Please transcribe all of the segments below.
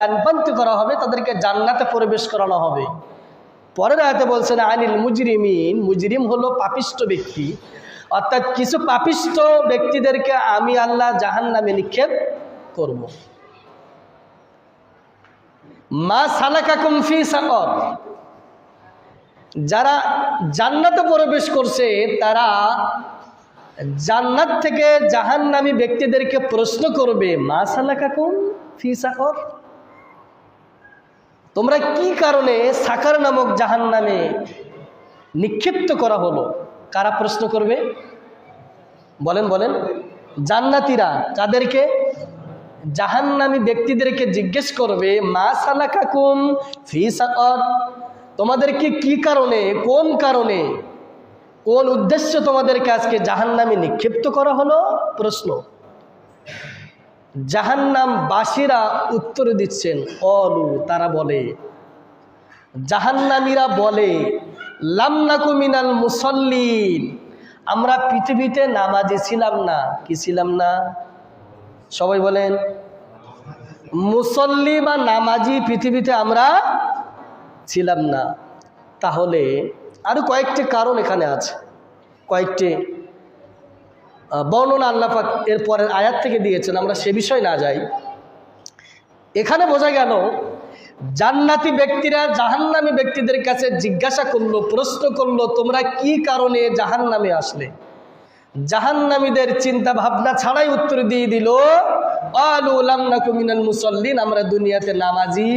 জ্ঞানপান্তি করা হবে, তাদেরকে জান্নাতে প্রবেশ করানো হবে। পরের আয়তে বলছেন, আনিল মুজরিমিন, মুজরিম হলো পাপিষ্ট ব্যক্তি। অর্থাৎ কিছু পাপিষ্ট ব্যক্তিদেরকে আমি আল্লাহ জাহান নামে নিক্ষেপ করব। মা সালাকাকুম ফি সাকর। যারা জান্নাতে প্রবেশ করছে, তারা জান্নাত থেকে জাহান্নামী ব্যক্তিদেরকে প্রশ্ন করবে, মা সালাকাকুম ফি সাকর? তোমরা কি কারণে সাকার নামক জাহান নামে নিক্ষিপ্ত করা হলো? কারা প্রশ্ন করবে? বলেন বলেন। জান্নাতিরা কাদেরকে? জাহান্নামী ব্যক্তিদেরকে জিজ্ঞেস করবে, মা সালাকাকুম ফি সাকর। তোমাদেরকে কি কারণে, কোন কারণে, কোন উদ্দেশ্য তোমাদেরকে আজকে জাহান্নামে নিক্ষিপ্ত করা হলো? প্রশ্ন। জাহান্নাম বাসীরা উত্তর দিচ্ছেন অলু তারা বলে। জাহান্নামীরা বলে লামনাকু মিনাল মুসল্লিন আমরা পৃথিবীতে নামাজে ছিলাম না। কি ছিলাম না? সবাই বলেন, মুসল্লি বা নামাজি পৃথিবীতে আমরা ছিলাম না। তাহলে আরও কয়েকটি কারণ এখানে আছে। কয়েকটি বর্ণনা আল্লাপাক এর পরের আয়াত থেকে দিয়েছেন, আমরা সে বিষয় না যাই। এখানে বোঝা গেল, জান্নাতি ব্যক্তিরা জাহান্নামী ব্যক্তিদের কাছে জিজ্ঞাসা করল, প্রশ্ন করল, তোমরা কি কারণে জাহান্নামে আসলে? জাহান্নামীদের চিন্তা ভাবনা ছাড়াই উত্তর দিয়ে দিল মুসল্লিন আমরা দুনিয়াতে নামাজি,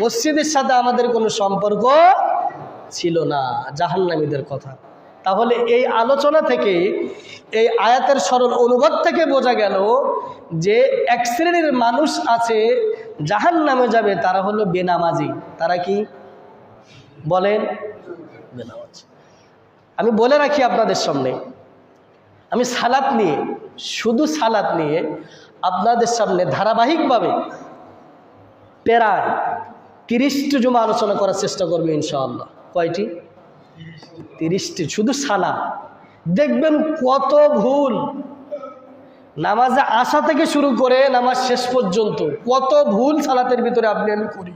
মসজিদের সাথে আমাদের কোনো সম্পর্ক ছিল না, জাহান্নামীদের কথা। তাহলে এই আলোচনা থেকে এই আয়াতের সরল অনুবাদ থেকে বোঝা গেল যে এক শ্রেণির মানুষ আছে জাহান নামে যাবে তারা হলো বেনামাজি। তারা কি? বলেন। বেনামাজি। আমি বলে রাখি আপনাদের সামনে আমি সালাত নিয়ে শুধু সালাত নিয়ে আপনাদের সামনে ধারাবাহিকভাবে প্রায় তিরিশটি জমা আলোচনা করার চেষ্টা করবে ইনশাআল্লাহ। কয়টি? তিরিশটি, শুধু সালা দেখবেন কত ভুল। নামাজে আসা থেকে শুরু করে নামাজ শেষ পর্যন্ত কত ভুল সালাতের ভিতরে আপনি আমি করি,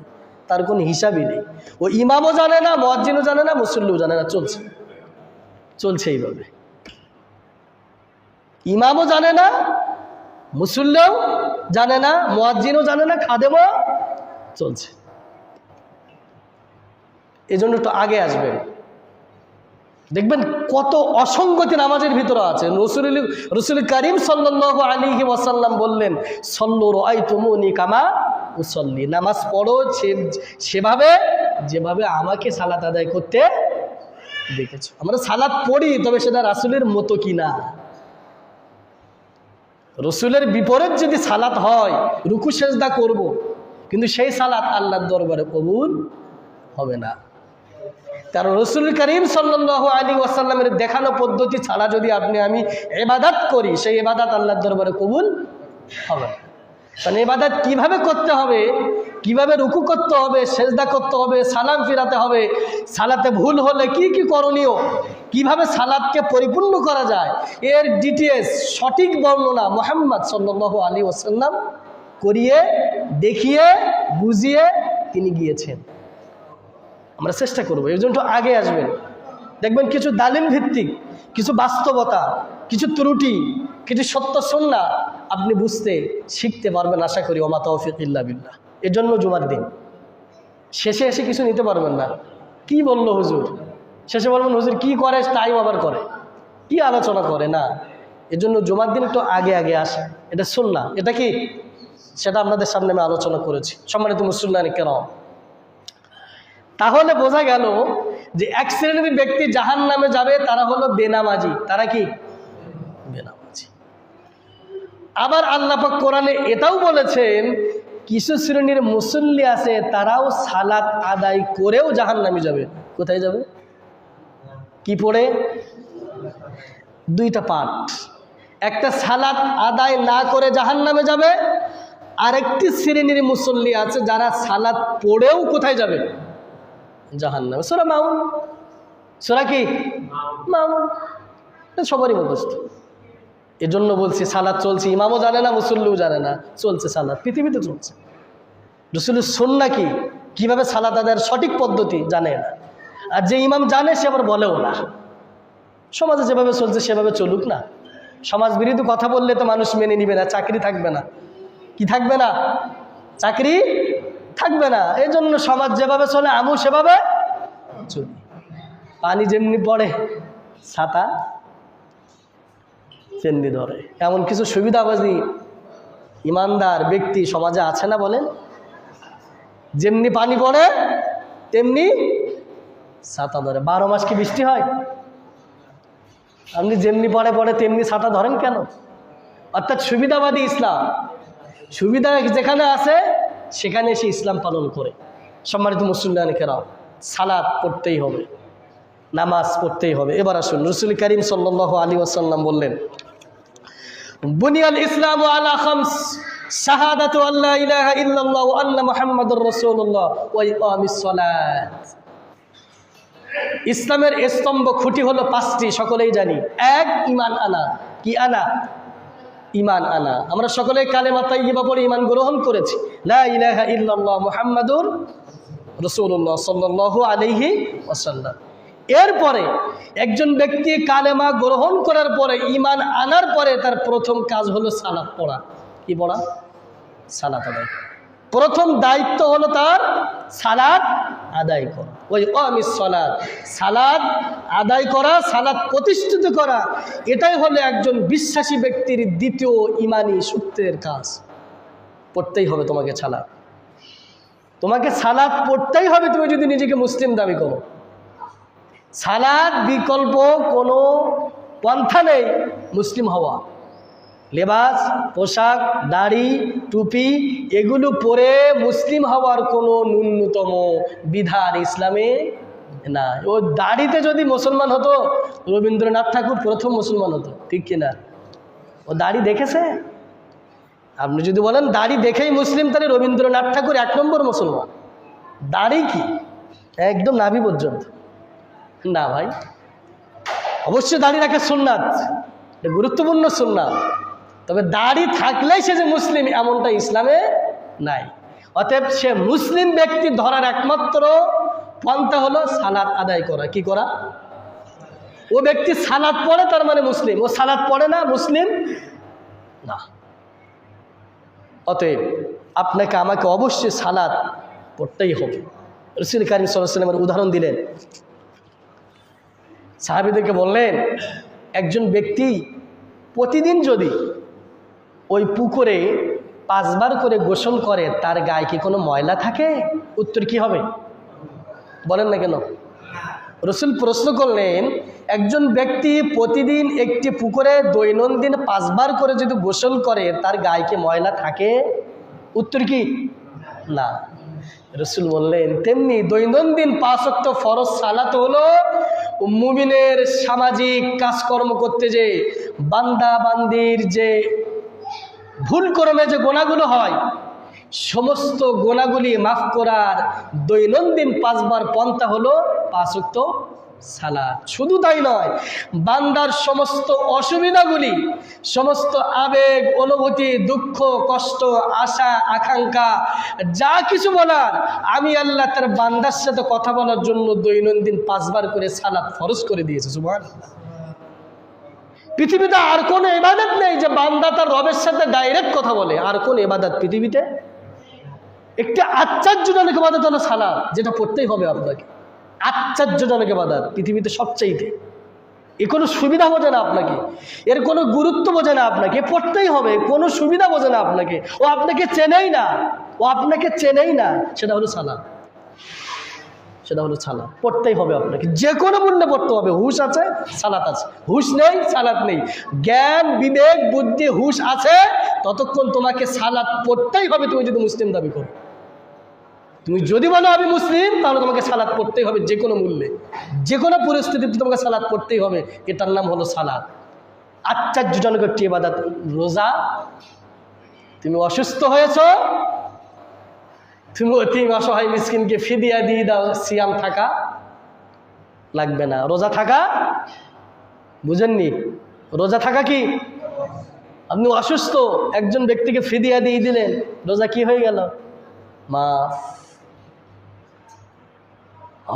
তার কোনো হিসাবই নেই। ও ইমামও জানে না মজ্জিনও জানে না, মুসল্লিও জানে না, চলছে। চলছে এইভাবে। ইমামও জানে না, মুসল্লিও জানে না, মোয়াজ্জিনও জানে না, খাদেমও চলছে। এই জন্য একটু আগে আসবেন। দেখবেন কত অসঙ্গতি নামাজের ভিতরে আছে। রসুল রসুল করিম সাল্লাহ আলী ওয়াসাল্লাম বললেন সল্লুর আই তুমুনি কামা উসল্লি। নামাজ পড়ো সেভাবে, যেভাবে আমাকে সালাত আদায় করতে দেখেছ। আমরা সালাত পড়ি, তবে সেটা রাসুলের মতো কি না রসুলের বিপরীত যদি সালাত হয় রুকু সেজদা করব। কিন্তু সেই সালাত আল্লাহর দরবারে কবুল হবে না। কারণ রসুল করিম সাল্লাহ আলী ওয়াসাল্লামের দেখানো পদ্ধতি ছাড়া যদি আপনি আমি এবাদাত করি, সেই এবাদাত আল্লাহর দরবারে কবুল হবে। কারণ এবাদাত কীভাবে করতে হবে, কীভাবে রুকু করতে হবে, সেজদা করতে হবে, সালাম ফিরাতে হবে, সালাতে ভুল হলে কি কি করণীয়, কীভাবে সালাদকে পরিপূর্ণ করা যায়, এর ডিটেলস সঠিক বর্ণনা মোহাম্মদ সাল্লাহ আলী ওসাল্লাম করিয়ে, দেখিয়ে, বুঝিয়ে তিনি গিয়েছেন আমরা চেষ্টা করব, এর জন্য আগে আসবেন। দেখবেন কিছু দালিল ভিত্তিক কিছু বাস্তবতা, কিছু ত্রুটি, কিছু সত্য সন্না আপনি বুঝতে, শিখতে পারবেন আশা করি, ওমা তৌফিক ইল্লা বিল্লাহ। এর জন্য জুমার দিন। শেষে এসে কিছু নিতে পারবেন না। কি বলল হুজুর? শেষে বলবেন, হুজুর কি করে, তাই আবার করে। কি আলোচনা করে, না। এর জন্য জুমার দিন একটু আগে আগে আসে। এটা শুননা এটা কি? সেটা আপনাদের সামনে আমি আলোচনা করেছি। সম্মানিত মুসল্লানি কেন তাহলে বোঝা গেল যে এক শ্রেণির ব্যক্তি জাহান নামে যাবে, তারা হলো বেনামাজি। তারা কি? বেনামাজি। আবার আল্লাপাক কোরআনে এটাও বলেছেন, কিছু শ্রেণির মুসল্লি আছে, তারাও সালাত আদায় করেও জাহান নামে যাবে। কোথায় যাবে? কি পড়ে? দুইটা পাঠ। একটা সালাত আদায় না করে জাহান নামে যাবে, আরেকটি শ্রেণির মুসল্লি আছে, যারা সালাত পড়েও কোথায় যাবে? জাহান্নামে। সোরা মাউন। সোরা কি? মাউন। সবারই মুখস্থ। এজন্য বলছি সালাদ চলছে, ইমামও জানে না, মুসল্লিও জানে না, চলছে সালাদ, পৃথিবীতে চলছে। রসুলের সন্না কি? কীভাবে সালাত আদায়ের সঠিক পদ্ধতি জানে না। আর যে ইমাম জানে, সে আবার বলেও না। সমাজে যেভাবে চলছে, সেভাবে চলুক না। সমাজ বিরোধী কথা বললে তো মানুষ মেনে নিবে না, চাকরি থাকবে না। কি থাকবে না? চাকরি থাকবে না। এই জন্য সমাজ যেভাবে চলে আমু সেভাবে চলি। পানি যেমনি পড়ে, ছাতা তেমনি ধরে। এমন কিছু সুবিধাবাজি ইমানদার ব্যক্তি সমাজে আছে না বলেন? যেমনি পানি পড়ে, তেমনি ছাতা ধরে। বারো মাস কি বৃষ্টি হয়? আপনি যেমনি পড়ে পড়ে, তেমনি ছাতা ধরেন কেন? অর্থাৎ সুবিধাবাদী ইসলাম। সুবিধা যেখানে আছে সেখানে সে ইসলাম পালন করে। সম্মানিত মুসলিমানিকেরাও সালাদ পড়তেই হবে, নামাজ পড়তেই হবে। এবার আসুন, রসুল করিম সাল্লাহ আলী ওয়াসাল্লাম বললেন, বুনিয়াল ইসলাম আলা খামস, শাহাদাতু আল্লাহ ইলাহা ইল্লাল্লাহ ওয়া আন্না রাসূলুল্লাহ ওয়া ইকামিস সালাত। ইসলামের স্তম্ভ খুঁটি হলো পাঁচটি, সকলেই জানি। এক ইমান আনা। কি আনা? ইমান আনা। আমরা সকলে কালে কালেমা তাইয়্যিবা পড়ে ইমান গ্রহণ করেছি। মুহাম্মাদুর রসুল্লাহ সাল্লু আলহি ওয়াসাল্লাম। এরপরে একজন ব্যক্তি কালেমা গ্রহণ করার পরে ইমান আনার পরে তার প্রথম কাজ হলো সালাত পড়া। কি পড়া? সালাত আদায়। প্রথম দায়িত্ব হলো তার সালাদ আদায় করা। ওই অমিস সালাদ। সালাদ আদায় করা, সালাদ প্রতিষ্ঠিত করা, এটাই হলো একজন বিশ্বাসী ব্যক্তির দ্বিতীয় ইমানি সূত্রের কাজ। পড়তেই হবে তোমাকে সালাদ। তোমাকে সালাদ পড়তেই হবে, তুমি যদি নিজেকে মুসলিম দাবি করো। সালাদ বিকল্প কোনো পন্থা নেই মুসলিম হওয়া। লেবাস, পোশাক, দাড়ি, টুপি, এগুলো পরে মুসলিম হওয়ার কোনো ন্যূনতম বিধান ইসলামে না ও দাড়িতে যদি মুসলমান হতো, রবীন্দ্রনাথ ঠাকুর প্রথম মুসলমান হতো, ঠিক কিনা ও দাড়ি দেখেছে? আপনি যদি বলেন দাড়ি দেখেই মুসলিম, তাহলে রবীন্দ্রনাথ ঠাকুর এক নম্বর মুসলমান। দাড়ি কি? একদম নাভি পর্যন্ত। না ভাই। অবশ্যই দাড়ি রাখা সুন্নাত। এটা গুরুত্বপূর্ণ সুন্নাত। তবে দাড়ি থাকলেই সে যে মুসলিম, এমনটা ইসলামে নাই। অতএব সে মুসলিম ব্যক্তি ধরার একমাত্র পন্থা হলো সালাত আদায় করা। কি করা? ও ব্যক্তি সালাদ পড়ে, তার মানে মুসলিম। ও সালাদ পড়ে না, মুসলিম না। অতএব আপনাকে, আমাকে অবশ্যই সালাদ পড়তেই হবে। রসুল কারিম সাল্লামের উদাহরণ দিলেন। সাহাবিদেরকে বললেন, একজন ব্যক্তি প্রতিদিন যদি ওই পুকুরে পাঁচবার করে গোসল করে, তার গায়ে কি কোনো ময়লা থাকে? উত্তর কি হবে? বলেন না কেন? রসুল প্রশ্ন করলেন, একজন ব্যক্তি প্রতিদিন একটি পুকুরে দৈনন্দিন পাঁচবার করে যদি গোসল করে, তার গায়ে কি ময়লা থাকে? উত্তর কি? না। রসুল বললেন, তেমনি দৈনন্দিন পাঁচক্ত ফরজ সালাত হলো মুমিনের সামাজিক কাজকর্ম করতে যে বান্দা বান্দির যে ভুল কর্মে যে গোনাগুলো হয়, সমস্ত গোনাগুলি মাফ করার দৈনন্দিন পাঁচবার পন্থা হলো পাঁচক্ত সালাদ শুধু তাই নয়, বান্দার সমস্ত অসুবিধাগুলি, সমস্ত আবেগ, অনুভূতি, দুঃখ, কষ্ট, আশা, আকাঙ্ক্ষা, যা কিছু বলার, আমি আল্লাহ তার বান্দার সাথে কথা বলার জন্য দৈনন্দিন পাঁচবার করে সালাদ ফরজ করে দিয়েছে সুমান পৃথিবীতে আর কোনো এবাদত নেই যে বান্দা তার রবের সাথে ডাইরেক্ট কথা বলে। আর কোন এবাদত পৃথিবীতে? একটি আশ্চর্যজনক এবাদত হলো সালাদ, যেটা পড়তেই হবে আপনাকে। আশ্চর্যজনক এবাদত পৃথিবীতে সবচাইতে। এ কোনো সুবিধা বোঝে না আপনাকে। এর কোনো গুরুত্ব বোঝে না আপনাকে। পড়তেই হবে কোনো সুবিধা বোঝে না আপনাকে। ও আপনাকে চেনেই না। ও আপনাকে চেনেই না। সেটা হলো সালাদ। সেটা হলো সালাদ পড়তেই হবে আপনাকে। যে কোনো মূল্যে পড়তে হবে। হুশ আছে সালাত আছে। হুশ নেই সালাত নেই। জ্ঞান, বিবেক, বুদ্ধি, হুশ আছে, ততক্ষণ তোমাকে সালাত পড়তেই হবে তুমি যদি মুসলিম দাবি করো। তুমি যদি বলো আমি মুসলিম, তাহলে তোমাকে সালাদ পড়তেই হবে যে কোনো মূল্যে। যে কোনো পরিস্থিতিতে তোমাকে সালাদ পড়তেই হবে, এটার নাম হলো সালাদ আশ্চর্যজনক একটি এবাদাত রোজা, তুমি অসুস্থ হয়েছ তুমি অতি অসহায় মিসকিনকে ফিদিয়া দিয়ে দাও, সিয়াম থাকা লাগবে না। রোজা থাকা? বুঝেননি? রোজা থাকা কি? আপনি অসুস্থ, একজন ব্যক্তিকে ফিদিয়া দিয়ে দিলেন, রোজা কি হয়ে গেল? মা,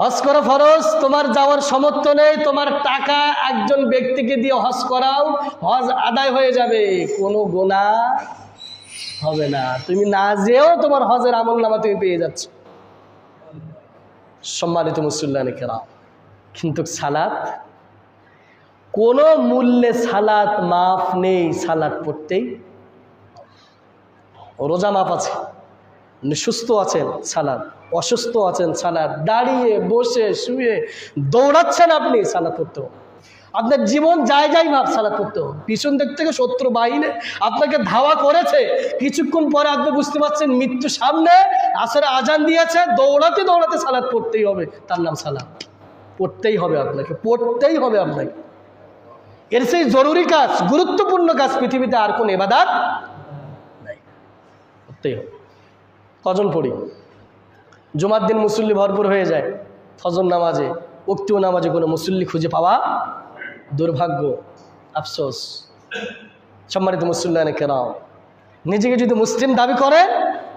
হজ করা ফরজ, তোমার যাওয়ার সমর্থ নেই, তোমার টাকা একজন ব্যক্তিকে দিয়ে হজ করাও হজ আদায় হয়ে যাবে। কোনো গোনা হবে না। তুমি না যেও তোমার হজের আমল নামা তুমি পেয়ে যাচ্ছ। সম্মানিত মুসল্লানি কেরাম, কিন্তু সালাত, কোনো মূল্যে সালাত মাফ নেই সালাত পড়তেই। রোজা মাপ আছে, সুস্থ আছেন সালাদ অসুস্থ আছেন সালাদ দাঁড়িয়ে, বসে, শুয়ে, দৌড়াচ্ছেন আপনি সালাদ পড়তে হবে। আপনার জীবন যায় যাই ভাব সালাদ করতে হবে। পিছন দিক থেকে শত্রু বাহিনী আপনাকে ধাওয়া করেছে, কিছুক্ষণ পরে আপনি বুঝতে পারছেন মৃত্যু সামনে, আসরে আজান দিয়েছে, দৌড়াতে দৌড়াতে সালাদ পড়তেই হবে। তার নাম সালাদ পড়তেই হবে আপনাকে, পড়তেই হবে আপনাকে। এর সেই জরুরি কাজ, গুরুত্বপূর্ণ কাজ পৃথিবীতে আর কোন এবাদাত নাই। পড়তেই হবে। কজন পড়ি? জুমার দিন মুসল্লি ভরপুর হয়ে যায়, ফজর নামাজে উক্তিও নামাজে কোনো মুসল্লি খুঁজে পাওয়া দুর্ভাগ্য, আফসোস। সম্মানিত মুসল্লানে কেরাম, নিজেকে যদি মুসলিম দাবি করে,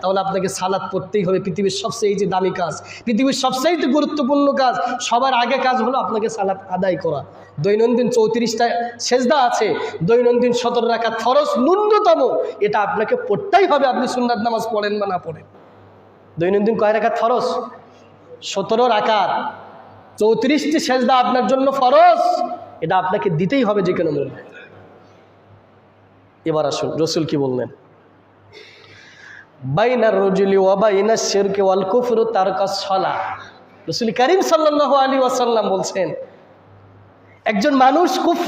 তাহলে আপনাকে সালাদ পড়তেই হবে। পৃথিবীর সবচেয়ে যে দামি কাজ, পৃথিবীর সবচেয়ে গুরুত্বপূর্ণ কাজ, সবার আগে কাজ হলো আপনাকে সালাদ আদায় করা। দৈনন্দিন চৌত্রিশটা সেজদা আছে, দৈনন্দিন সতেরো রাখাত ফরজ ন্যূনতম, এটা আপনাকে পড়তেই হবে। আপনি সুন্নাত নামাজ পড়েন বা না পড়েন। দৈনন্দিন কয় রাখাত ফরজ? সতেরো রাকাত। চৌত্রিশটি সেজদা আপনার জন্য ফরজ। এটা আপনাকে দিতেই হবে যে কোনো মূল্যে। এবার আসুন, রসুল কি বললেন? বাইনার রজুলি ওয়াবাইনা শেরকে ওয়াল কুফর তার সলা। রসুল করিম সাল্লাহ আলী ওয়াসাল্লাম বলছেন, একজন মানুষ কুফ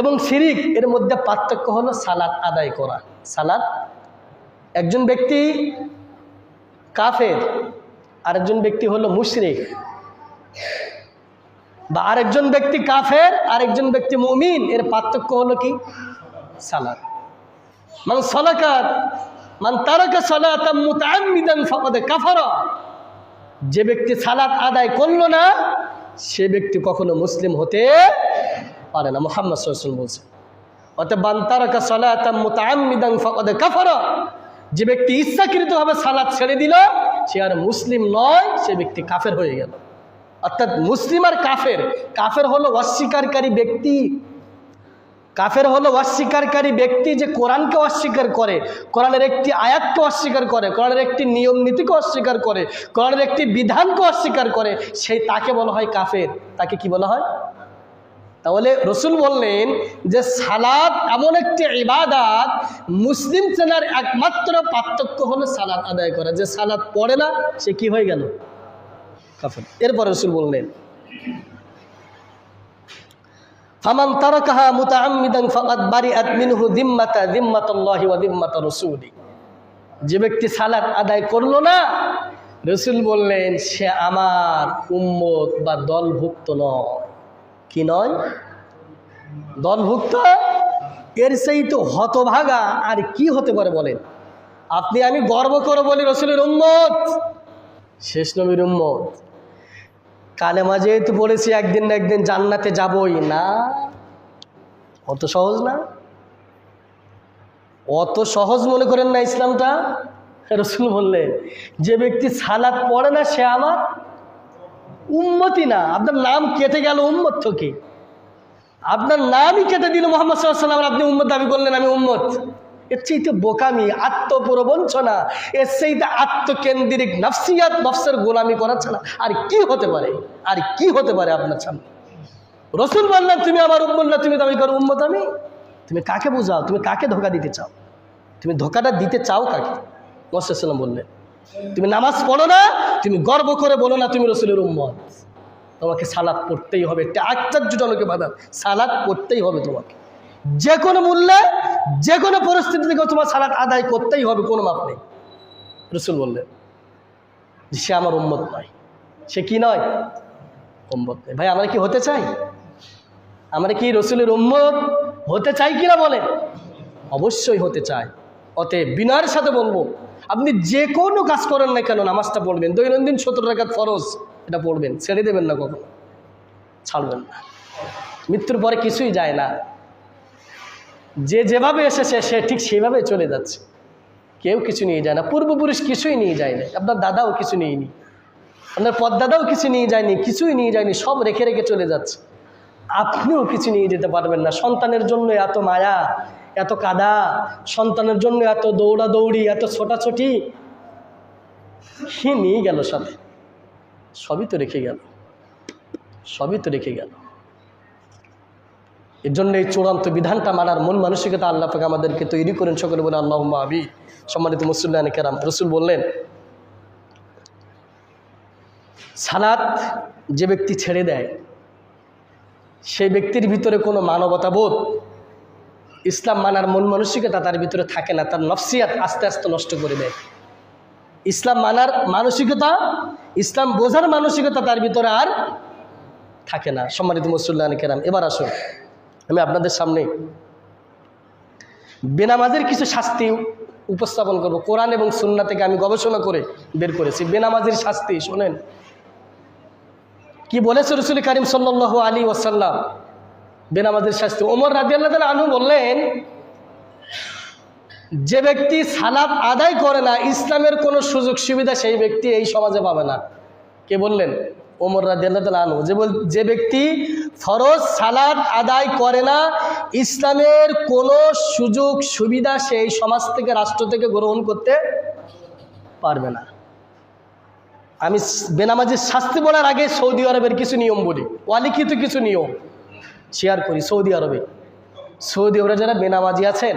এবং শিরিক, এর মধ্যে পার্থক্য হলো সালাত আদায় করা। সালাত, একজন ব্যক্তি কাফের, আরেকজন ব্যক্তি হলো মুশরিক। বা আরেকজন ব্যক্তি কাফের, আরেকজন ব্যক্তি মুমিন, এর পার্থক্য হলো কি? সালাদ মান সলাকাত মান তারাকা সালাতাম মুতাআম্মিদান যে ব্যক্তি সালাত আদায় করল না, সে ব্যক্তি কখনো মুসলিম হতে পারে না। মোহাম্মদ সাল্লাল্লাহু বলছে অতএব মান তারাকা সালাতাম মুতাআম্মিদান ফাকাদ কাফারা। যে ব্যক্তি ইচ্ছাকৃতভাবে সালাত ছেড়ে দিল, সে আর মুসলিম নয়, সে ব্যক্তি কাফের হয়ে গেল। অর্থাৎ মুসলিম আর কাফের কাফের হলো অস্বীকারী ব্যক্তি। কাফের হলো অস্বীকারী ব্যক্তি যে কোরআনকে অস্বীকার করে, কোরআনের একটি আয়াতকে অস্বীকার করে, কোরআনের একটি নিয়ম নীতিকে অস্বীকার করে, কোরআনের একটি বিধানকে অস্বীকার করে, সেই তাকে বলা হয় কাফের। তাকে কি বলা হয়? তাহলে রসুল বললেন যে সালাদ এমন একটি ইবাদাত, মুসলিম চেনার একমাত্র পার্থক্য হলো সালাদ আদায় করা। যে সালাদ পড়ে না, সে কি হয়ে গেল? কাফের। এরপর রসুল বললেন, ফামান তারাকাহা মুতাআম্মিদান ফাকাদ বারিআত মিনহু যিম্মাতা যিম্মাতুল্লাহি ওয়া যিম্মাতু রাসূলি। যে ব্যক্তি সালাত আদায় করল না, রসুল বললেন, সে আমার উম্মত বা দলভুক্ত নয়। কি নয়? দলভুক্ত? এর সেই তো হতভাগা। আর কি হতে পারে বলেন? আপনি আমি গর্ব করে বলি, রসুলের উম্মত। শেষ নবীর উম্মত। কালেমা যেহেতু পড়েছি একদিন না একদিন জান্নাতে যাবই না। অত সহজ না? অত সহজ মনে করেন না ইসলামটা? রসুল বললেন, যে ব্যক্তি সালাত পড়ে না, সে আমার উম্মতি না। আপনার নাম কেটে গেল, উম্মত থেকে। আপনার নামই কেটে দিল মোহাম্মদ সাল্লাম আপনি উম্মত দাবি করলেন, আমি উম্মত। এর চাইতে বোকামি, আত্মপ্রবঞ্চনা, এর চাইতে আত্মকেন্দ্রিক নফসিয়াত, নফসের গোলামি করা ছাড়া আর কি হতে পারে? আর কি হতে পারে আপনার সামনে? রসুল বললেন, তুমি আমার উম্মত না, তুমি দাবি করো উম্মত আমি? তুমি কাকে বোঝাও? তুমি কাকে ধোকা দিতে চাও? তুমি ধোকাটা দিতে চাও কাকে? মোসাল্লাম বললেন, তুমি নামাজ পড়ো না, তুমি গর্ব করে বলো না তুমি রসুলের উম্মত। তোমাকে সালাদ পড়তেই হবে, একটা আশ্চর্যজনক বাধা, সালাদ পড়তেই হবে তোমাকে। যে কোনো মূল্যে যে কোনো পরিস্থিতি থেকে তোমার সালাদ আদায় করতেই হবে, কোনো মাপ নেই। রসুল বললেন, যে সে আমার উম্মত নয়। সে কি নয়? উম্মত নয়। ভাই, আমরা কি হতে চাই? আমরা কি রসুলের উম্মত হতে চাই কিনা বলে অবশ্যই হতে চাই। অতএব বিনয়ের সাথে বলব, আপনি যে কোনো কাজ করেন না কেন, নামাজটা পড়বেন। দৈনন্দিন সত্তর টাকার ফরজ, এটা পড়বেন। ছেড়ে দেবেন না কখনো। ছাড়বেন না। মৃত্যুর পরে কিছুই যায় না। যে যেভাবে এসেছে, সে ঠিক সেভাবে চলে যাচ্ছে। কেউ কিছু নিয়ে যায় না। পূর্বপুরুষ কিছুই নিয়ে যায় না আপনার দাদাও কিছু নিয়েনি। আপনার পদ্দাদাও কিছু নিয়ে যায়নি, কিছুই নিয়ে যায়নি, সব রেখে রেখে চলে যাচ্ছে। আপনিও কিছু নিয়ে যেতে পারবেন না। সন্তানের জন্য এত মায়া, এত কাদা, সন্তানের জন্য এত দৌড়াদৌড়ি, এত ছোটাছুটি। সে নিয়ে গেল সাথে। সবই তো রেখে গেল। সবই তো রেখে গেল। এর জন্য এই চূড়ান্ত বিধানটা মানার মন মানসিকতা আল্লাহ পাকে আমাদেরকে তৈরি করেন সকলে বলে আল্লাহ আবি সম্মানিত মুসল্লান কেরাম, রসুল বললেন, সালাত যে ব্যক্তি ছেড়ে দেয়, সেই ব্যক্তির ভিতরে কোনো মানবতাবোধ, ইসলাম মানার মন মানসিকতা তার ভিতরে থাকে না, তার নফসিয়াত আস্তে আস্তে নষ্ট করে দেয়। ইসলাম মানার মানসিকতা, ইসলাম বোঝার মানসিকতা তার ভিতরে আর থাকে না। সম্মানিত মুসল্লান কেরাম, এবার আসুন। আমি আপনাদের সামনে বেনামাজের কিছু শাস্তি উপস্থাপন করব। কোরআন এবং সুন্না থেকে আমি গবেষণা করে বের করেছি। বেনামাজের শাস্তি, শোনেন। কি বলেছে রসুল করিম সাল্লাহ আলী ওসাল্লাম বেনামাজের শাস্তি। ওমর রাজি আল্লাহ আনু বললেন, যে ব্যক্তি সালাত আদায় করে না, ইসলামের কোনো সুযোগ সুবিধা সেই ব্যক্তি এই সমাজে পাবে না। কে বললেন? ওমর রাজি আল্লাহ আনু যে বল, যে ব্যক্তি ফরজ সালাত আদায় করে না, ইসলামের কোনো সুযোগ সুবিধা সেই সমাজ থেকে, রাষ্ট্র থেকে গ্রহণ করতে পারবে না। আমি বেনামাজির শাস্তি বলার আগে সৌদি আরবের কিছু নিয়ম বলি। অলিখিত কিছু নিয়ম শেয়ার করি সৌদি আরবে। সৌদি আরবে যারা বেনামাজি আছেন,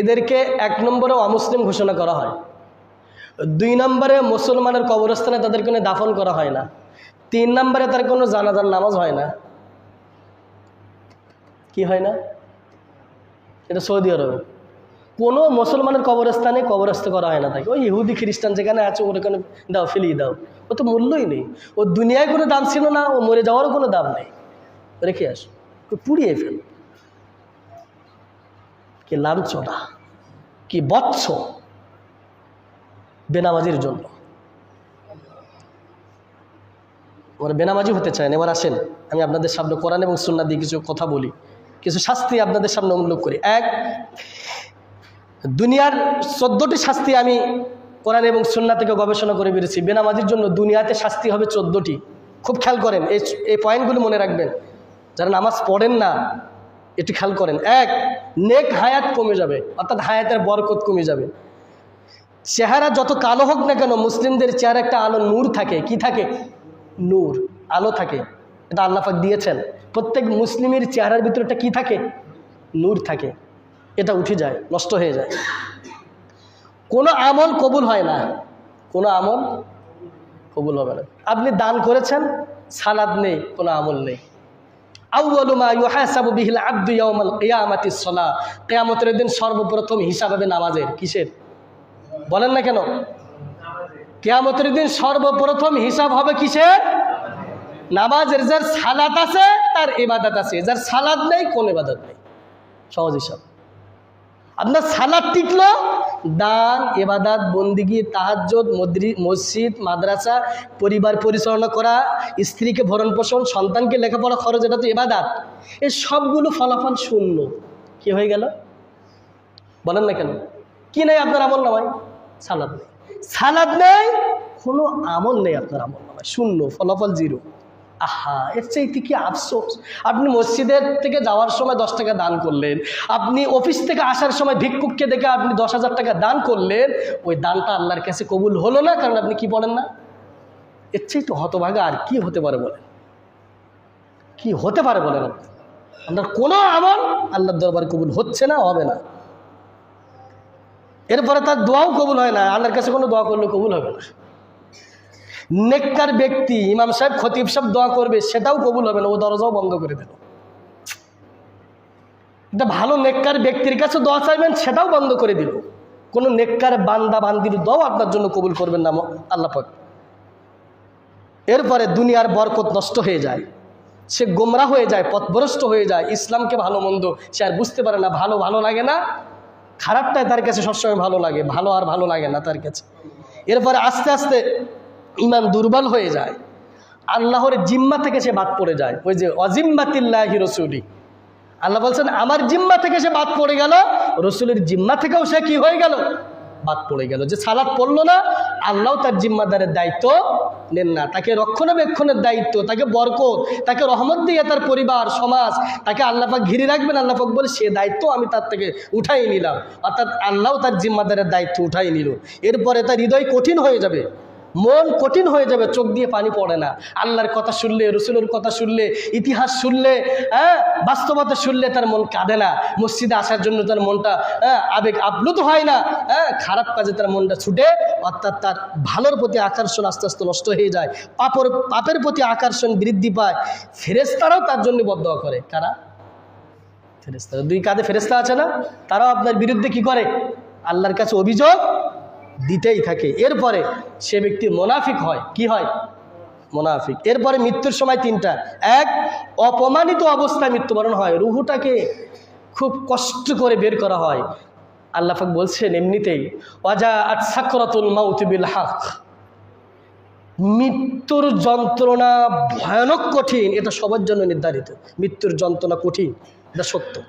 এদেরকে এক নম্বরে অমুসলিম ঘোষণা করা হয়। দুই নম্বরে মুসলমানের কবরস্থানে তাদের কোনো দাফন করা হয় না। তিন নম্বরে তার কোনো জানাজার নামাজ হয় না। কি হয় না? এটা সৌদি আরবে। কোনো মুসলমানের কবরস্থানে কবরস্থ করা হয় না তাকে। ওই ইহুদি খ্রিস্টান যেখানে আছে, ওর ওখানে দাও, ফেলিয়ে দাও। ও তো মূল্যই নেই। ও দুনিয়ায় কোনো দাম ছিল না, ও মরে যাওয়ারও কোনো দাম নেই। রেখে আস। পুড়িয়ে ফেল। কি লাঞ্ছনা, কি বৎস। বেনামাজির জন্য। ওরা বেনামাজি হতে চায় এবার আসেন, আমি আপনাদের সামনে কোরআন এবং সুন্না দিয়ে কিছু কথা বলি। কিছু শাস্তি আপনাদের সামনে উল্লেখ করি। এক, দুনিয়ার চোদ্দোটি শাস্তি আমি কোরআন এবং সুন্না থেকে গবেষণা করে বেরিয়েছি। বেনামাজির জন্য দুনিয়াতে শাস্তি হবে চোদ্দোটি। খুব খেয়াল করেন, এই এই পয়েন্টগুলো মনে রাখবেন। যারা নামাজ পড়েন না, একটু খেয়াল করেন। এক, নেক হায়াত কমে যাবে, অর্থাৎ হায়াতের বরকত কমে যাবে। চেহারা যত কালো হোক না কেন মুসলিমদের চেহারা একটা আলো নূর থাকে। কি থাকে? নূর, আলো থাকে। এটা আল্লাহাক দিয়েছেন। প্রত্যেক মুসলিমের চেহারার ভিতরে একটা কী থাকে? নূর থাকে। এটা উঠে যায়, নষ্ট হয়ে যায়। কোনো আমল কবুল হয় না। কোনো আমল কবুল হবে না। আপনি দান করেছেন, সালাদ নেই, কোনো আমল নেই। ইউহাসাবু বিহিল সালাহ। কিয়ামতের দিন সর্বপ্রথম হিসাব হবে নামাজের। কিসের? বলেন না কেন? কেয়ামতের দিন সর্বপ্রথম হিসাব হবে কিসের? নামাজের, যার সালাত আছে, তার ইবাদত আছে। যার সালাদ নেই, কোন ইবাদত নেই? সহজ হিসাব। আপনার সালাদ টিকলো, দান এবাদাত বন্দিগি তাহাজ্জত মসজিদ, মাদ্রাসা, পরিবার পরিচালনা করা, স্ত্রীকে ভরণ পোষণ, সন্তানকে লেখাপড়া খরচ, এটা তো এবাদাত এই সবগুলো ফলাফল শূন্য। কি হয়ে গেল? বলেন না কেন? কি নাই আপনার আমল নামায়? সালাদ নেই। সালাদ নেই, কোনো আমল নেই আপনার আমল নামায়। শূন্য, ফলাফল জিরো। আহা, এর চাইতে কি আফসোস? আপনি মসজিদের থেকে যাওয়ার সময় দশ টাকা দান করলেন। আপনি অফিস থেকে আসার সময় ভিক্ষুককে দেখে আপনি দশ হাজার টাকা দান করলেন। ওই দানটা আল্লাহর কাছে কবুল হলো না, কারণ আপনি কি বলেন না? এর চেয়ে তো হতভাগা আর কি হতে পারে বলেন? কি হতে পারে বলেন আপনি? আপনার কোনো আমল আল্লাহর দরবার কবুল হচ্ছে না, হবে না। এরপরে তার দোয়াও কবুল হয় না, আল্লাহর কাছে কোনো দোয়া করলে কবুল হবে না। নেককার ব্যক্তি, ইমাম সাহেব, খতিব সাহেব দোয়া করবে, সেটাও কবুল হবে না, ও দরজাও বন্ধ করে দেবে। একটা ভালো নেককার ব্যক্তির কাছে দোয়া চাইবেন, সেটাও বন্ধ করে দিল কোনো নেককার বান্দা, বান্দির দোয়াও আপনার জন্য কবুল করবেন না, আল্লাহ পাক। এরপরে দুনিয়ার বরকত নষ্ট হয়ে যায়, সে গোমরা হয়ে যায়, পথভ্রষ্ট হয়ে যায়, ইসলামকে ভালো মন্দ সে আর বুঝতে পারে না, ভালো ভালো লাগে না। খারাপটাই তার কাছে সবসময় ভালো লাগে, ভালো আর ভালো লাগে না তার কাছে। এরপরে আস্তে আস্তে ইমান দুর্বল হয়ে যায়, আল্লাহর জিম্মা থেকে সে বাদ পড়ে যায়। ওই যে অজিম্মাতিল্লাহি রসুলি। আল্লাহ বলছেন, আমার জিম্মা থেকে সে বাদ পড়ে গেল, রসুলের জিম্মা থেকেও সে কি হয়ে গেল? বাদ পড়ে গেল। যে সালাদ পড়ল না, আল্লাহ তার জিম্মাদারের দায়িত্ব নেন না। তাকে রক্ষণাবেক্ষণের দায়িত্ব, তাকে বরকত, তাকে রহমত দিয়ে তার পরিবার, সমাজ, তাকে আল্লাহাক ঘিরে রাখবেন আল্লাহাক বলে, সে দায়িত্ব আমি তার থেকে উঠাই নিলাম। অর্থাৎ আল্লাহ তার জিম্মাদারের দায়িত্ব উঠাই নিল। এরপরে তার হৃদয় কঠিন হয়ে যাবে। মন কঠিন হয়ে যাবে, চোখ দিয়ে পানি পড়ে না। আল্লাহর কথা শুনলে, রসুলের কথা শুনলে, ইতিহাস শুনলে হ্যাঁ বাস্তবতা শুনলে তার মন কাঁদে না। মসজিদে আসার জন্য তার মনটা হ্যাঁ আবেগ আপ্লুত হয় না। হ্যাঁ খারাপ কাজে তার মনটা ছুটে, অর্থাৎ তার ভালোর প্রতি আকর্ষণ আস্তে আস্তে নষ্ট হয়ে যায়। পাপর, পাপের প্রতি আকর্ষণ বৃদ্ধি পায়। ফেরেস্তারাও তার জন্য বদ্ধ করে। কারা? ফেরেস্তারা দুই কাঁধে ফেরেস্তা আছে না? তারাও আপনার বিরুদ্ধে কি করে? আল্লাহর কাছে অভিযোগ দিতেই থাকে। এরপরে সে ব্যক্তি মোনাফিক হয়। কি হয়? মোনাফিক। এরপরে মৃত্যুর সময় তিনটা। এক, অপমানিত অবস্থায় মৃত্যুবরণ হয়। রুহুটাকে খুব কষ্ট করে বের করা হয়। আল্লাহাক বলছেন এমনিতেই অজা আট সাকরাতুল মাউতিবিল হাক। মৃত্যুর যন্ত্রণা ভয়ানক কঠিন। এটা সবার জন্য নির্ধারিত। মৃত্যুর যন্ত্রণা কঠিন। এটা সত্য।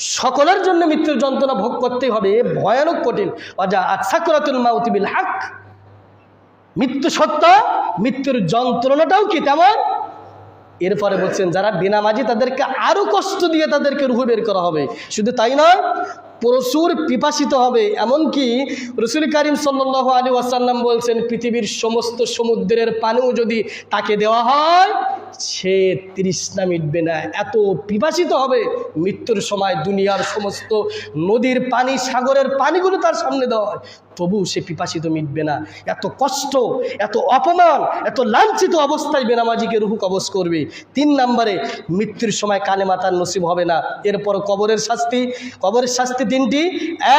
সকলের জন্য মৃত্যুর যন্ত্রণা ভোগ করতে হবে ভয়ানক কঠিন। অজা আসাকুরাতুল মাউতিবিল হাক। মৃত্যু সত্য, মৃত্যুর যন্ত্রণাটাও কি তেমন? এরপরে বলছেন, যারা বিনামাজি তাদেরকে আরও কষ্ট দিয়ে তাদেরকে রুহু বের করা হবে। শুধু তাই নয় প্রচুর পিপাসিত হবে। এমনকি রসুল করিম সাল্লাহ আলী ওয়াসাল্লাম বলছেন, পৃথিবীর সমস্ত সমুদ্রের পানিও যদি তাকে দেওয়া হয়, সে তৃষ্ণা মিটবে না। এত পিপাসিত হবে মৃত্যুর সময় দুনিয়ার সমস্ত নদীর পানি, সাগরের পানিগুলো তার সামনে দেওয়া হয়। তবু সে পিপাসিত মিটবে না। এত কষ্ট, এত অপমান, এত লাঞ্ছিত অবস্থায় বেনামাজিকে রুহু কবজ করবে। তিন নম্বরে, মৃত্যুর সময় কানে মাতার নসিব হবে না। এরপর কবরের শাস্তি কবরের শাস্তি তিনটি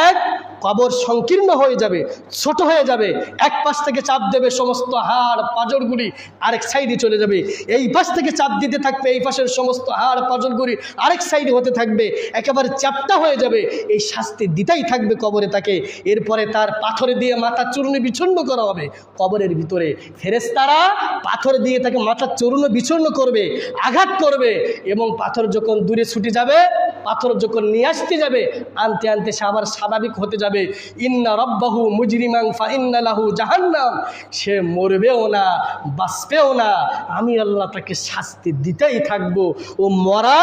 এক কবর সংকীর্ণ হয়ে যাবে, ছোট হয়ে যাবে। এক পাশ থেকে চাপ দেবে সমস্ত হাড় পাজরগুলি, আরেক সাইডে চলে যাবে। এই পাশ থেকে চাপ দিতে থাকবে, এই পাশের সমস্ত হাড় পাজরগুলি আরেক সাইডে হতে থাকবে, একেবারে চাপটা হয়ে যাবে। এই শাস্তি দিতেই থাকবে কবরে তাকে। এরপরে তার পাথরে দিয়ে মাথা চূর্ণ বিচ্ছন্ন করা হবে। কবরের ভিতরে ফেরেস্তারা পাথর দিয়ে তাকে মাথা চূর্ণ বিচ্ছন্ন করবে, আঘাত করবে এবং পাথর যখন দূরে ছুটে যাবে, পাথর যখন নিয়ে আসতে যাবে, আনতে আনতে আনতে সে আবার স্বাভাবিক হতে যাবে। ইন্না রব্বাহু মুজরিমাং ফা ইন্না লাহু জাহান্নাম। সে মরবেও না, বাঁচবেও না। আমি আল্লাহ তাকে শাস্তি দিতেই থাকব। ও মরা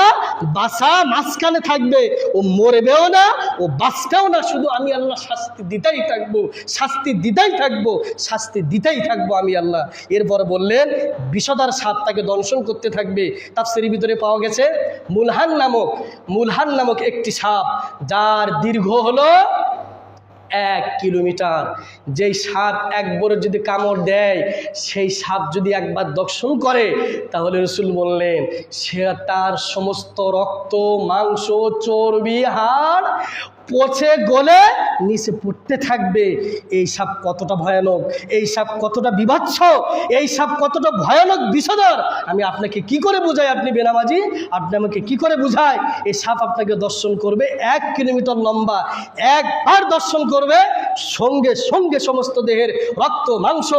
বাসা মাঝখানে থাকবে। ও মরবেও না, ও বাঁচবেও না। শুধু আমি আল্লাহ শাস্তি দিতেই থাকব, শাস্তি দিতেই থাকব, শাস্তি দিতেই থাকব আমি আল্লাহ। এরপর বললেন বিষদার সাপ তাকে দংশন করতে থাকবে। তার ভিতরে পাওয়া গেছে, মুলহান নামক মুলহান নামক একটি সাপ, যার দীর্ঘ হলো এক কিলোমিটার। যেই সাপ একবার যদি কামড় দেয়, সেই সাপ যদি একবার দর্শন করে, তাহলে রসুল বললেন, সে তার সমস্ত রক্ত, মাংস, চর্বি, হাড় পচে গলে নিচে পড়তে থাকবে। এই সাপ কতটা ভয়ানক, এই সাপ কতটা বিভৎস, এই সাপ কতটা ভয়ানক বিষধর? আমি আপনাকে কি করে বোঝাই আপনি বেনামাজি? আপনি আমাকে কি করে বুঝায় এই সাপ আপনাকে দর্শন করবে এক কিলোমিটার লম্বা, একবার দর্শন করবে সঙ্গে সঙ্গে সমস্ত দেহের রক্ত, মাংস,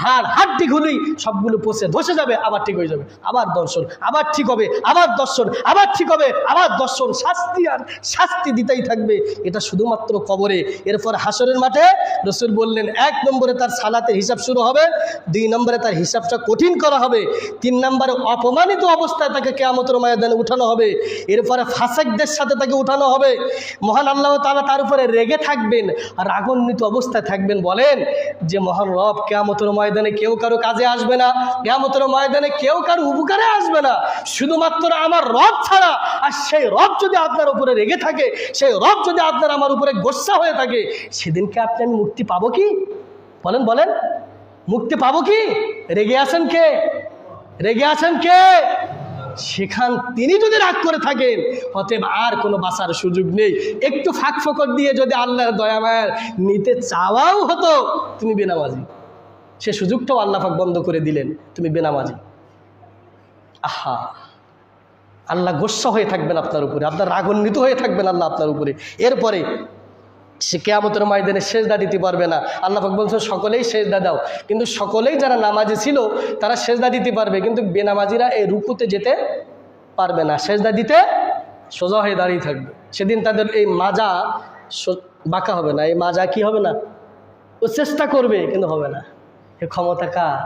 হাড় হাড্ডিগুলি সবগুলো পচে ধসে যাবে, আবার ঠিক হয়ে যাবে, আবার দর্শন, আবার ঠিক হবে, আবার দর্শন, আবার ঠিক হবে, আবার দর্শন, শাস্তি আর শাস্তি দিতেই থাকবে। এটা শুধুমাত্র কবরে। এরপর হাসরের মাঠে রসুল বললেন, এক নম্বরে তার সালাতের হিসাব শুরু হবে, দুই নম্বরে তার হিসাবটা কঠিন করা হবে, তিন নম্বরে অপমানিত অবস্থায় তাকে কেয়ামতর ময়দানে উঠানো হবে। এরপরে ফাঁসাকদের সাথে তাকে উঠানো হবে। মহান আল্লাহ তালা তার উপরে রেগে থাকবেন, আর রাগান্বিত অবস্থায় থাকবেন, বলেন যে, মহান রব, কেয়ামতর ময়দানে কেউ কারও কাজে আসবে না, কেয়ামতর ময়দানে কেউ কারও উপকারে আসবে না। শুধুমাত্র আমার রব ছাড়া, আর সেই রব যদি আপনার উপরে রেগে থাকে, সেই রব যদি আপনার আমার উপরে গোসা হয়ে থাকে, সেদিনকে আপনি আমি মুক্তি পাবো কি? বলেন বলেন। মুক্তি পাবো কি? রেগে আছেন কে? রেগে আছেন কে? সেখান তিনি যদি রাগ করে থাকেন, অতএব আর কোনো বাঁচার সুযোগ নেই। একটু ফাঁক ফকর দিয়ে যদি আল্লাহর দয়া মায়ার নিতে চাওয়াও হতো, তুমি বেনামাজি। সে সুযোগটাও আল্লাহ পাক বন্ধ করে দিলেন, তুমি বেনামাজি। আহা। আল্লাহ গোস্সা হয়ে থাকবেন আপনার উপরে, আপনার রাগান্বিত হয়ে থাকবেন আল্লাহ আপনার উপরে। এরপরে সে কেয়ামতের ময়দানে সেজদা দিতে পারবে না। আল্লাহ পাক বলছে সকলেই সেজদা দাও। কিন্তু সকলেই যারা নামাজে ছিল, তারা সেজদা দিতে পারবে, কিন্তু বেনামাজিরা এই রুকুতে যেতে পারবে না। সেজদা দিতে সোজা হয়ে দাঁড়িয়ে থাকবে। সেদিন তাদের এই মাজা বাঁকা হবে না। এই মাজা কি হবে না? ও চেষ্টা করবে, কিন্তু হবে না। এ ক্ষমতা কার?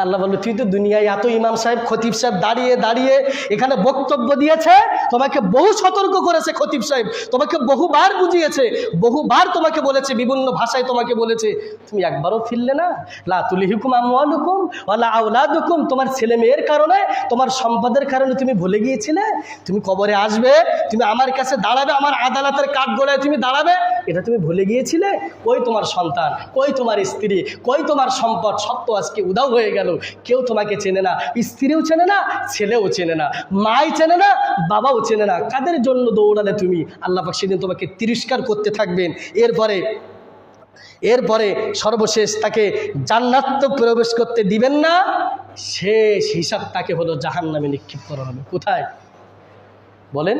আল্লাহ বলল, তুই তো দুনিয়ায় এত ইমাম সাহেব, খতিব সাহেব দাঁড়িয়ে দাঁড়িয়ে এখানে বক্তব্য দিয়েছে, তোমাকে বহু সতর্ক করেছে খতিব সাহেব, তোমাকে বহুবার বুঝিয়েছে, বহুবার তোমাকে বলেছে, বিভিন্ন ভাষায় তোমাকে বলেছে। তুমি একবারও ফিরলে না? লা তুলি হুকুম আমুকুম ওয়ালা আউলাদ হুকুম তোমার ছেলে মেয়ের কারণে, তোমার সম্পদের কারণে তুমি ভুলে গিয়েছিলে? তুমি কবরে আসবে, তুমি আমার কাছে দাঁড়াবে, আমার আদালতের কাঠ গোড়ায় তুমি দাঁড়াবে, এটা তুমি ভুলে গিয়েছিলে? কই তোমার সন্তান? কই তোমার স্ত্রী? কই তোমার সম্পদ? তো আজকে উদাও হয়ে গেল। কেউ তোমাকে চেনে না, স্ত্রীও চেনে না, ছেলেও চেনে না, মাই চেনে না, বাবাও চেনে না। কাদের জন্য দৌড়ালে তুমি? আল্লাহ পাক সেদিন তোমাকে তিরস্কার করতে থাকবেন। এরপরে এরপরে সর্বশেষ তাকে জান্নাত প্রবেশ করতে দিবেন না। শেষ হিসাব তাকে হলো জাহান নামে নিক্ষেপ করা হবে। কোথায়? বলেন।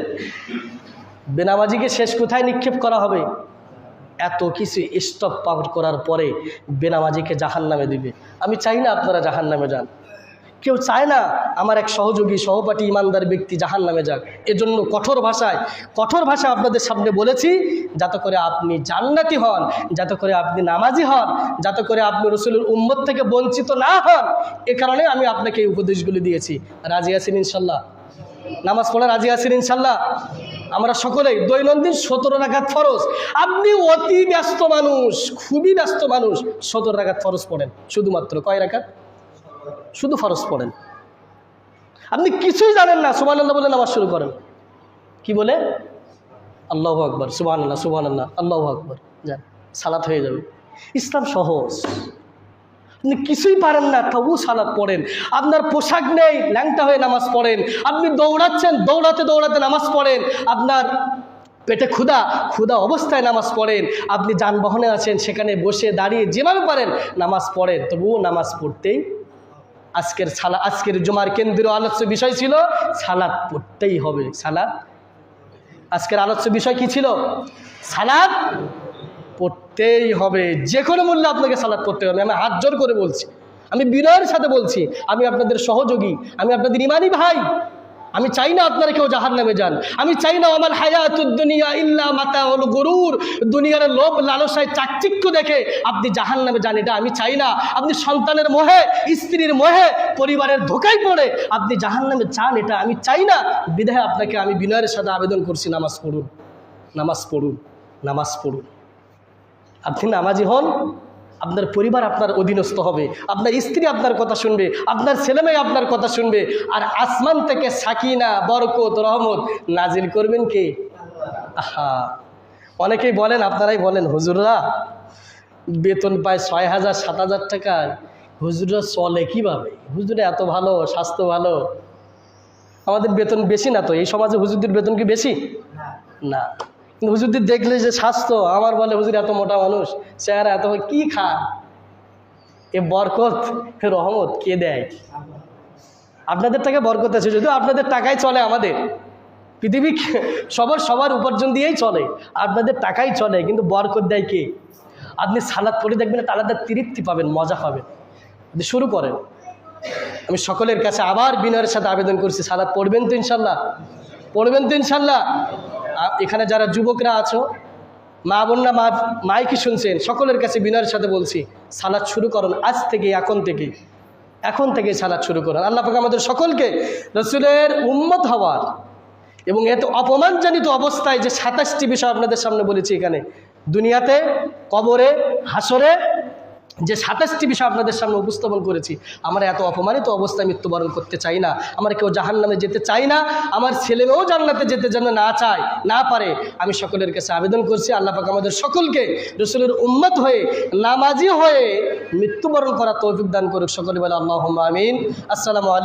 বেনামাজিকে শেষ কোথায় নিক্ষেপ করা হবে? এত কিছু স্টপ পাউট করার পরে বেনামাজিকে জাহান নামে দিবে। আমি চাই না আপনারা জাহান নামে যান। কেউ চায় না আমার এক সহযোগী, সহপাঠী, ইমানদার ব্যক্তি জাহান নামে যাক। এজন্য কঠোর ভাষায়, কঠোর ভাষা আপনাদের সামনে বলেছি, যাতে করে আপনি জান্নাতি হন, যাতে করে আপনি নামাজি হন, যাতে করে আপনি রসুলের উম্মত থেকে বঞ্চিত না হন। এ কারণে আমি আপনাকে এই উপদেশগুলি দিয়েছি। রাজি আছেন ইনশাল্লাহ? নামাজ পড়া রাজি আছেন ইনশাল্লাহ? আমরা সকলেই দৈনন্দিন সতেরো রাখাত ফরজ। আপনি অতি ব্যস্ত মানুষ, খুবই ব্যস্ত মানুষ, সতেরো রাখাত ফরজ পড়েন। শুধুমাত্র কয় রাখাত শুধু ফরজ পড়েন। আপনি কিছুই জানেন না সুবান আল্লাহ বলে নামাজ শুরু করেন। কি বলে? আল্লাহ আকবর সুবান আল্লাহ সুবান আল্লাহ আল্লাহ আকবর। যান, সালাত হয়ে যাবে। ইসলাম সহজ। আপনি কিছুই পারেন না তবু সালাদ পড়েন। আপনার পোশাক নেই, ল্যাংটা হয়ে নামাজ পড়েন। আপনি দৌড়াচ্ছেন, দৌড়াতে দৌড়াতে নামাজ পড়েন। আপনার পেটে ক্ষুধা ক্ষুধা অবস্থায় নামাজ পড়েন। আপনি যানবাহনে আছেন, সেখানে বসে দাঁড়িয়ে যেভাবে পারেন, নামাজ পড়েন। তবুও নামাজ পড়তেই আজকের সালা, আজকের জুমার কেন্দ্রীয় আলোচ্য বিষয় ছিল সালাদ পড়তেই হবে। সালাদ আজকের আলোচ্য বিষয় কি ছিল? সালাদ পড়তেই হবে। যে কোনো মূল্যে আপনাকে সালাদ করতে হবে। আমি হাত জোর করে বলছি। আমি বিনয়ের সাথে বলছি, আমি আপনাদের সহযোগী, আমি আপনাদের ইমানি ভাই। আমি চাই না আপনারা কেউ জাহার নামে যান। আমি চাই না আমার হায়াতুদ্দুনিয়া ইল্লা মাতা হল গরুর। দুনিয়ার লোভ লালসায় চাকচিক্য দেখে আপনি জাহান নামে যান। এটা আমি চাই না। আপনি সন্তানের মোহে, স্ত্রীর মোহে, পরিবারের ধোকায় পড়ে আপনি জাহান নামে চান এটা আমি চাই না। বিধায় আপনাকে আমি বিনয়ের সাথে আবেদন করছি। নামাজ পড়ুন। নামাজ পড়ুন। নামাজ পড়ুন। আপনি নামাজি হন, আপনার পরিবার আপনার অধীনস্থ হবে, আপনার স্ত্রী আপনার কথা শুনবে, আপনার ছেলেমেয়ে আপনার কথা শুনবে, আর আসমান থেকে সাকিনা, বরকত, রহমত নাজিল করবেন কে? আহা, অনেকেই বলেন, আপনারাই বলেন, হুজুররা বেতন পায় ছয় হাজার, সাত হাজার টাকায় হুজুররা চলে কীভাবে? হুজুরে এত ভালো, স্বাস্থ্য ভালো। আমাদের বেতন বেশি না তো? এই সমাজে হুজুরদের বেতন কি বেশি? না। হুজুরদের দেখলে যে স্বাস্থ্য, আমার বলে, হুজুর, এত মোটা মানুষ, চেহারা এত কি খা? এ বরকত রহমত, কে দেয়? আপনাদের টাকা বরকত আছে, যদিও আপনাদের টাকাই চলে আমাদের। পৃথিবী সবার সবার উপার্জন দিয়েই চলে, আপনাদের টাকাই চলে, কিন্তু বরকত দেয় কে? আপনি সালাদ পড়ে দেখবেন, একটা আলাদা তৃপ্তি পাবেন, মজা পাবেন। আপনি শুরু করেন। আমি সকলের কাছে আবার বিনয়ের সাথে আবেদন করছি, সালাদ পড়বেন তো ইনশাল্লাহ? পড়বেন তো ইনশাল্লাহ? এখানে যারা যুবকরা আছো, মা বোনরা মা মাইকে শুনছেন, সকলের কাছে বিনয়ের সাথে বলছি, সালাদ শুরু করুন আজ থেকে, এখন থেকে এখন থেকে সালাদ শুরু করুন। আল্লাহ পাক আমাদের সকলকে রসুলের উম্মত হওয়ার এবং এত অপমানজনিত অবস্থায় যে সাতাশটি বিষয় আপনাদের সামনে বলেছি এখানে, দুনিয়াতে, কবরে হাসরে যে সাতাশটি বিষয় আপনাদের সামনে উপস্থাপন করেছি, আমার এত অপমানিত অবস্থায় মৃত্যুবরণ করতে চাই না। আমার কেউ জাহান নামে যেতে চাই না, আমার ছেলেমেয়েও জান্নাতে যেতে যেন না চায়, না পারে। আমি সকলের কাছে আবেদন করছি, আল্লাহ আমাদের সকলকে, রসুলের উম্মত হয়ে, নামাজি হয়ে মৃত্যুবরণ করা তৌফিক দান করুক। সকলে বলে আল্লাহ আমিন। আসসালামু আলাইকুম।